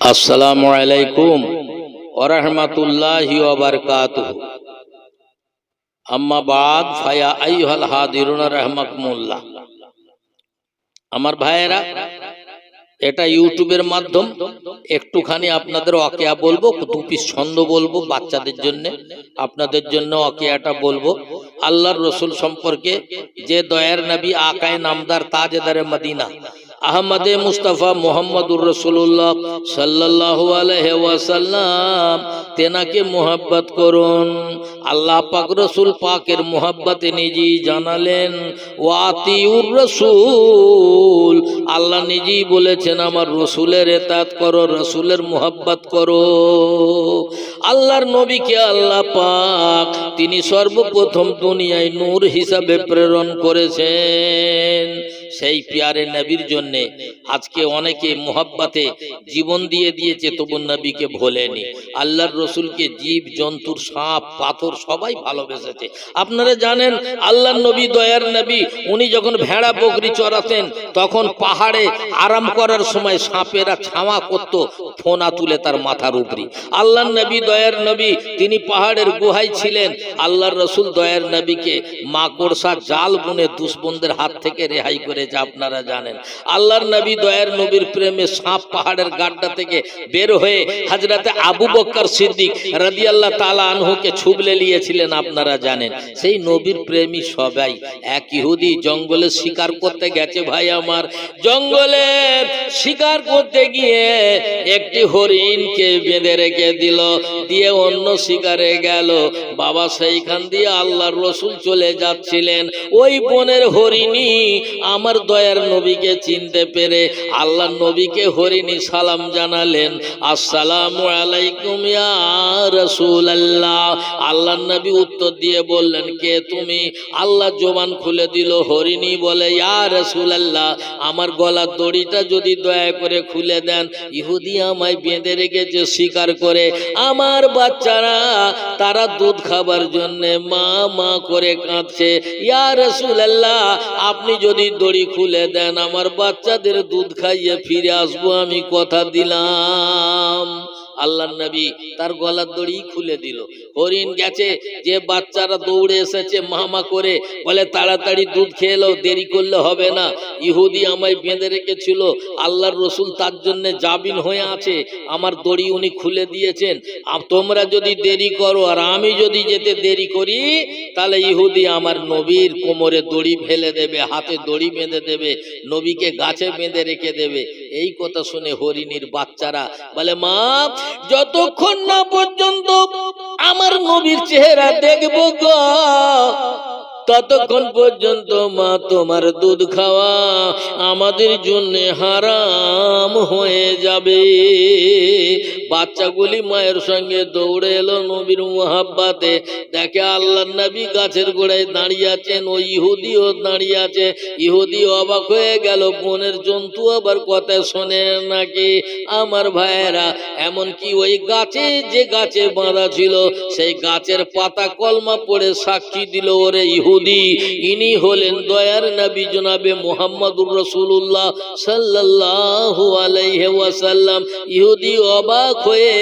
আসসালামু আলাইকুম ওরহমতুল্লাহি ওবরকাতুহ আম্মা বাদ, ফায়া আইহাল হাদিরুন রহমাকুমুল্লাহ। আমার ভাইয়েরা, এটা ইউটিউবের মাধ্যম, একটুখানি আপনাদের অকেয়া বলব দু ছন্দ বলব, বাচ্চাদের জন্য, আপনাদের জন্য অকেয়াটা বলব। আল্লাহর রসুল সম্পর্কে যে দয়ার নবী, আকায় নামদার, তাজেদারে মদিনা আহমদে মুস্তাফা মোহাম্মদুর রসুল্লাহ সাল্লাহ ওয়াসাল্লাম, তেনাকে মোহাব্বত করুন। আল্লাহ পাক রসুল পাকের মোহাব্বতে নিজেই জানালেন, ওয়াতিউর রসুল। আল্লাহ নিজেই বলেছেন, আমার রসুলের এতাত করো, রসুলের মোহাব্বত করো। আল্লাহর নবীকে আল্লাহ পাক তিনি সর্বপ্রথম দুনিয়ায় নূর হিসাবে প্রেরণ করেছেন। সেই পিয়ারে নবীর জন্যে আজকে অনেকে মোহাব্বাতে জীবন দিয়ে দিয়েছে, তবু নবীকে ভোলেনি। আল্লাহর রসুলকে জীব, জন্তুর সাপ, পাথর সবাই ভালোবেসেছে। আপনারা জানেন, আল্লাহর নবী, দয়ার নবী, উনি যখন ভেড়া বকরি চড়াতেন, তখন পাহাড়ে আরাম করার সময় সাপেরা ছাওয়া করত, ফোনা তুলে তার মাথার উপরি। আল্লাহর নবী, দয়ার নবী, তিনি পাহাড়ের গুহায় ছিলেন। আল্লাহর রসুল, দয়ার নবীকে মাকড়সা, জাল বুনে দুশ্মনদের হাত থেকে রেহাই করেছে আপনারা জানেন। আল্লাহর নবী দয়ার নবীর প্রেমে সাপ পাহাড়ের গাড্ডা থেকে বের হয়ে হাজরাতে আবু বক্কর সিদ্দিক রাদিয়াল্লাহ তাআলা আনহুকে ছুবলে নিয়েছিলেন, আপনারা জানেন। সেই নবীর প্রেমী সবাই এক ইহুদি জঙ্গলে শিকার করতে গেছে, ভাই আমার। জঙ্গলে শিকার করতে গিয়ে একটি হরিণকে বেঁধে রেখে দিল, দিয়ে অন্য শিকারে গেল। বাবা সেইখান দিয়ে আল্লাহর রসুল চলে যাচ্ছিলেন। ওই বনের হরিণী আমার দয়ার নবীকে চিনতে পেরে আল্লাহ নবীকে হরিণী সালাম জানালেন। আসসালামু আলাইকুম ইয়া রাসূলুল্লাহ। আল্লাহ নবী উত্তর দিয়ে বললেন, কে তুমি? আল্লাহ জবান খুলে দিল, হরিণী বলে, ইয়া রসুল আল্লাহ আমার গলার দড়িটা যদি দয়া করে খুলে দেন, ইহুদি আমায় বেঁধে রেখেছে, শিকার করে। আমার বাচ্চারা, তারা দুধ খাবার জন্য মা মা করে কাঁদছে। ইয়া রাসূলুল্লাহ, আপনি যদি দড়ি খুলে দেন, আমার বাচ্চাদের দুধ খাইয়ে ফিরে আসব আমি কথা দিলাম। আল্লাহ নবী তার গলার দড়ি খুলে দিল। হরিণ গেছে, যে বাচ্চারা দৌড়ে এসেছে মামা করে, বলে, তাড়াতাড়ি দুধ খেয়ে এলো দেরি করলে হবে না। ইহুদি আমায় বেঁধে রেখেছিল, আল্লাহর রসুল তার জন্য জাবিন হয়ে আছে, আমার দড়ি উনি খুলে দিয়েছেন। তোমরা যদি দেরি করো, আর আমি যদি যেতে দেরি করি, তাহলে ইহুদি আমার নবীর কোমরে দড়ি ফেলে দেবে, হাতে দড়ি বেঁধে দেবে, নবীকে গাছে বেঁধে রেখে দেবে। এই কথা শুনে হরিণীর বাচ্চারা বলে, মা, যতক্ষণ না পর্যন্ত আমার নবীর চেহারা দেখব গো। ততক্ষণ পর্যন্ত মা তোমার দুধ খাওয়া আমাদের জন্য হারাম হয়ে যাবে। বাচ্চাগুলি মায়ের সঙ্গে দৌড়ে এলো নবীর মোহাব্বাতে। দেখে আল্লাহ নবী গাছের গোড়ায় দাঁড়িয়ে আছেন ওই ইহুদিও দাঁড়িয়ে আছে। ইহুদি অবাক হয়ে গেল, বনের জন্তু আবার কথা শোনে নাকি? আমার ভাইয়েরা, এমনকি ওই গাছে যে গাছে বাঁধা ছিল, সেই গাছের পাতা কলমা পড়ে সাক্ষী দিল, ওরে ইহুদি। অবাক হয়ে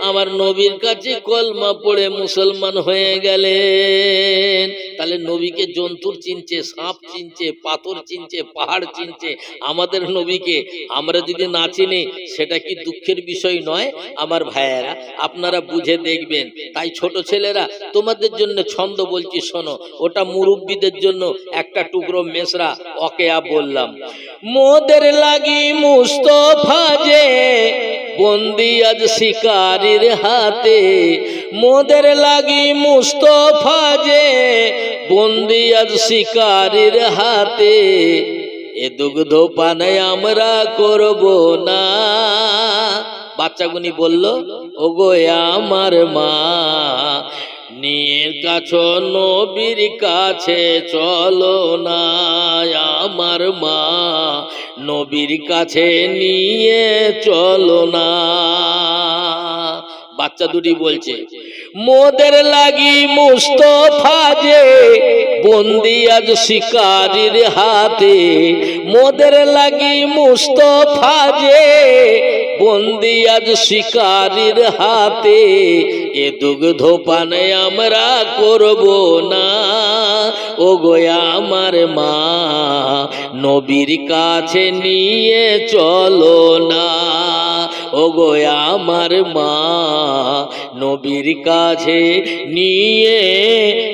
আমার নবীর কাছে কলমা পড়ে মুসলমান হয়ে গেলেন। তাহলে নবীকে জন্তুর চিনছে, সাপ চিনছে, পাথর চিনছে, পাহাড় চিনছে, আমাদের নবীকে আমরা যদি না চিনি, সেটা কি দুঃখের বিষয় নয়? আমার ভাইয়েরা, আপনারা বুঝে দেখবেন। তাই ছোট ছেলেরা, তোমাদের জন্য ছন্দ বলছি, শোনো, ওটা মুরব্বীদের জন্য একটা টুকরো মেসরা অকেয়া বললাম, মোদের লাগি মুস্তফা যে বন্দি আজ শিকারির হাতে, মোদের লাগি মুস্তফা যে বন্দি আজ শিকারির হাতে, এ দুগ্ধ পানে আমরা করব না। বাচ্চাগুনি বলল, ওগো আমার মা নিয়ে কাছ নবীর কাছে চলো না, আমার মা। নবীর কাছে নিয়ে চলো না। বাচ্চা দুটি বলছে, মোদের লাগি মুস্তফা যে, বন্দি আজ শিকারির হাতে। মোদের লাগি মুস্তফা যে বন্দি আজ শিকারির হাতে, এ দুগ্ধ পানে আমরা করব না। ও গোয়া আমার মা, নবীর কাছে নিয়ে চলো না। ও গোয়া আমার মা, নবীর কাছে নিয়ে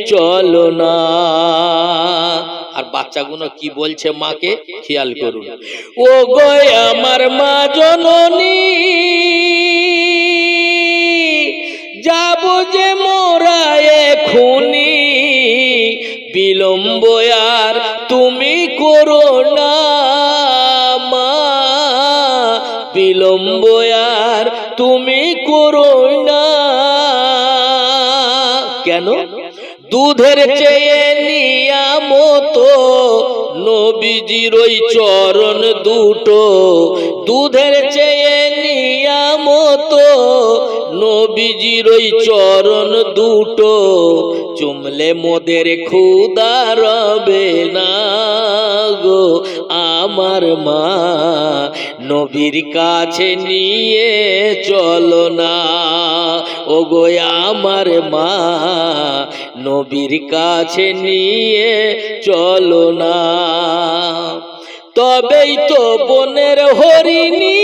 চলো না। আর বাচ্চাগুলো কি বলছে মাকে? খেয়াল করুন। ও গোয় আমার মা জননী যাব যে মোরা এখুনি। বিলম্ব আর তুমি করো না মা। বিলম্ব আর তুমি করো না। কেন? দুধের চেয়ে নিয়ামত নবীজির ওই চরণ দুটো, দুধের চেয়ে নিয়ামত নবীজির ওই চরণ দুটো, চুমলে মোদের ক্ষুদা রবে না গো আমার মা। নবীর কাছে নিয়ে চলো না ও গো আমার মা। নবীর কাছে নিয়ে চলো না। তবেই তো বনের হরিণী।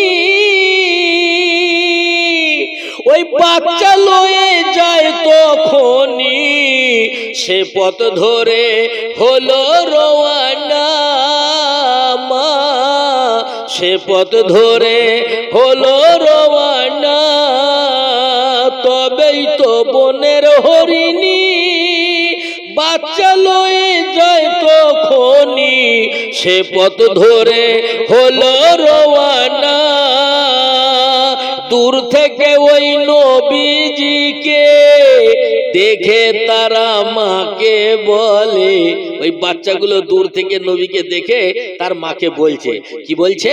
ওই বাচ্চা লয়ে যায় তখনই। সে পথ ধরে হলো রোয়ানা মা। সে পথ ধরে হলো রোয়ানা তবেই তো বনের হরিণী। বাচ্চা লয়ে যায় তখনই। সে পথ ধরে হলো রোয়ানা দূর থেকে ওই নবীজিকে দেখে তারা মাকে বলে, ওই বাচ্চাগুলো দূর থেকে নবীকে দেখে তার মাকে বলছে। কি বলছে?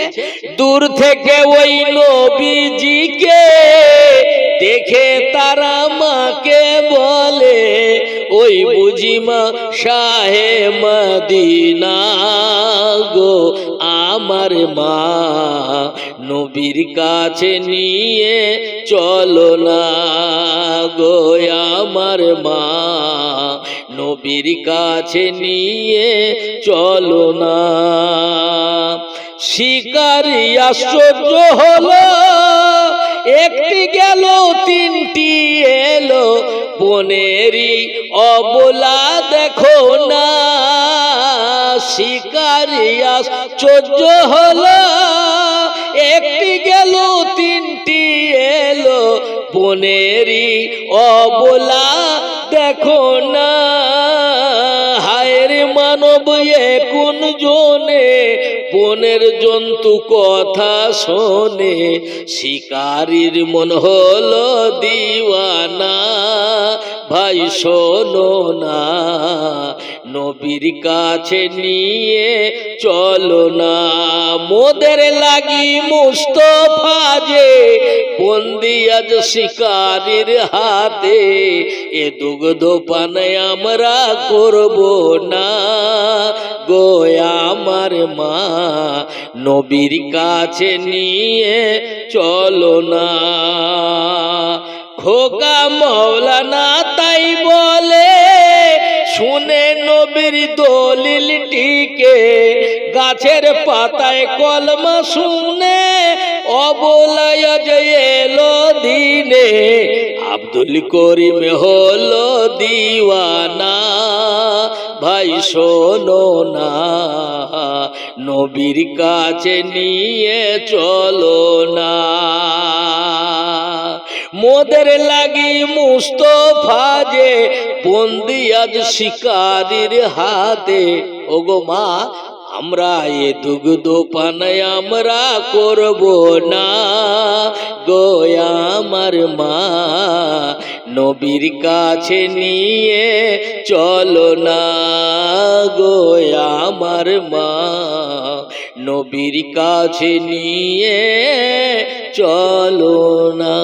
দূর থেকে ওই নবীজিকে দেখে তারা বুঝিমা শাহে মদিনা গো, আমার মা নবীর কাছে নিয়ে চলো না গো, আমার মা নবীর কাছে নিয়ে চলো না। শিকারি আশ্চর্য হলো, একটি গেল, তিনটি এলো বনেরি অবলা দেখো না, শিকারি আশ্চর্য হলো। একটি গেল, তিনটি এলো। বনেরি অবলা দেখো না হায়ের মানব, এ কোন জনে বনের জন্তু কথা শোনে, শিকারীর মন হলো দিওয়ানা। ভাই, শোনো না, নবীর কাছে নিয়ে চলো না। মোদের লাগি মুস্তফা যে, বন্দি আজ শিকারীর হাতে। এ দুগ্ধ পানে আমরা করব না। গো আমার মা, নবীর কাছে নিয়ে চলো না। খোকা মৌলানা তাই বলে, শুনে নবীর দলিলটিকে গাছের পাতায় কলমা শুনে অবলয় যে এলো দিনে, আব্দুল করিম হলো দিওয়ানা। ভাই, শোনো না, নবীর কাছে নিয়ে চলো না। মোদের লাগি মুস্তফা যে, বন্দি আজ শিকারির হাতে। ওগো মা আমরা এ দুগ্ধ পানায় আমরা করব না। গোয়া আমার মা, নবীর কাছে নিয়ে চলো না। গোয়া আমার মা, নবীর কাছে নিয়ে চলো না।